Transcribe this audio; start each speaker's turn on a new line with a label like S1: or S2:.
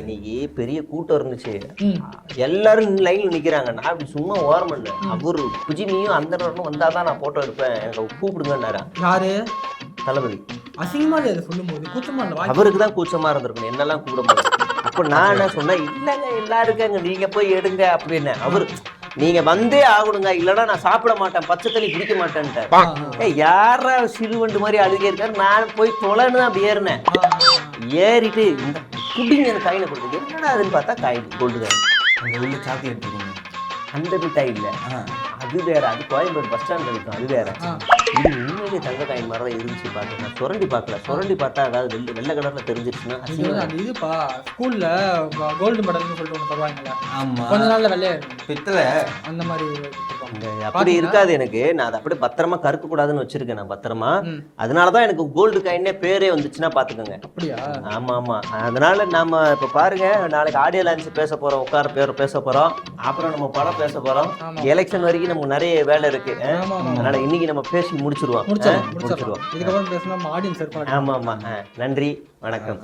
S1: இன்னைக்கு பெரிய கூட்டம் இருந்துச்சு. எல்லாரும் லைன்ல நிக்கிறாங்க. நான் அப்படி சும்மா ஓரம் பண்ணேன். அவரு குஜினியும் அந்த வந்தாதான் நான் போட்டோ எடுப்பேன். எனக்கு கூப்பிடுங்கன்னாரா?
S2: யாரு?
S1: தளபதி.
S2: அசிங்கமா சொல்லும் போது கூச்சமா இல்ல வாய்
S1: அவருக்கு தான் கூச்சமா இருந்திருக்கணும். என்னெல்லாம் கூப்பிட முடியும்? அப்ப நான் என்ன சொன்னேன் இல்லைங்க எல்லாருக்காங்க நீங்க போய் எடுங்க அப்படின்னு. அவரு நீங்க வந்தே ஆகணுங்க. இல்லைன்னா நான் சாப்பிட மாட்டேன். பச்சை தண்ணி குடிக்க மாட்டேன்ட்டேன் ஏய் யாரா சிறுவண்டு மாதிரி அழுகே இருக்காரு? நான் போய் தொலைன்னு தான் அப்படி ஏறினேன். ஏறிட்டு இந்த குடிங்க எனக்கு காயினை கொடுத்து என்னடா அதுன்னு பார்த்தா காயின் கோல்டு காயின்.
S3: அங்க உள்ள சாக்லேட் இருக்குங்க
S1: அந்த மிட்டாய் இல்ல.
S3: ஆ.
S1: அது வேற அது கோயம்பேடு பஸ் ஸ்டாண்ட்ல இருக்கும் அது வேற. இது உண்மையிலே தங்க காயின் மாதிரி தான் இருந்துச்சு பார்த்தேன் நான் சுரண்டி பார்க்கல. சுரண்டி பார்த்தா அதாவது வெள்ளை வெள்ளை கலர்ல தெரிஞ்சிருச்சுன்னா
S2: அந்த இதுப்பா ஸ்கூல்ல கோல்டு மெடல்னு சொல்லிட்டு ஒன்று தருவாங்கல்ல.
S3: ஆமா.
S2: கொஞ்ச நாள்ல வெள்ளையாயிரும்
S3: பித்தளை.
S2: அந்த மாதிரி
S1: அப்படி இருக்காது எனக்கு. நான் அதை அப்படியே பத்திரமா கருக்க கூடாதுன்னு வச்சிருக்கேன் நான் பத்திரமா. அதனாலதான் எனக்கு கோல்டு காயினே பேரே வந்துச்சுன்னா பாத்துக்கோங்க.
S2: அப்படியா?
S1: ஆமா ஆமா. அதனால நாம இப்ப பாருங்க நாளைக்கு ஆடியோ லான்ச் பேச போறோம் உட்கார பேர் பேச போறோம் அப்புறம் நம்ம படம் பேச போறோம். எலெக்ஷன் வரைக்கும் நமக்கு நிறைய வேலை இருக்கு. அதனால இன்னைக்கு நம்ம பேசி முடிச்சிருவோம்?
S2: முடிச்சிடலாம் இதுக்கப்புறம் பேசினா ஆடியன்ஸ்
S1: ஆமா ஆமா. நன்றி வணக்கம்.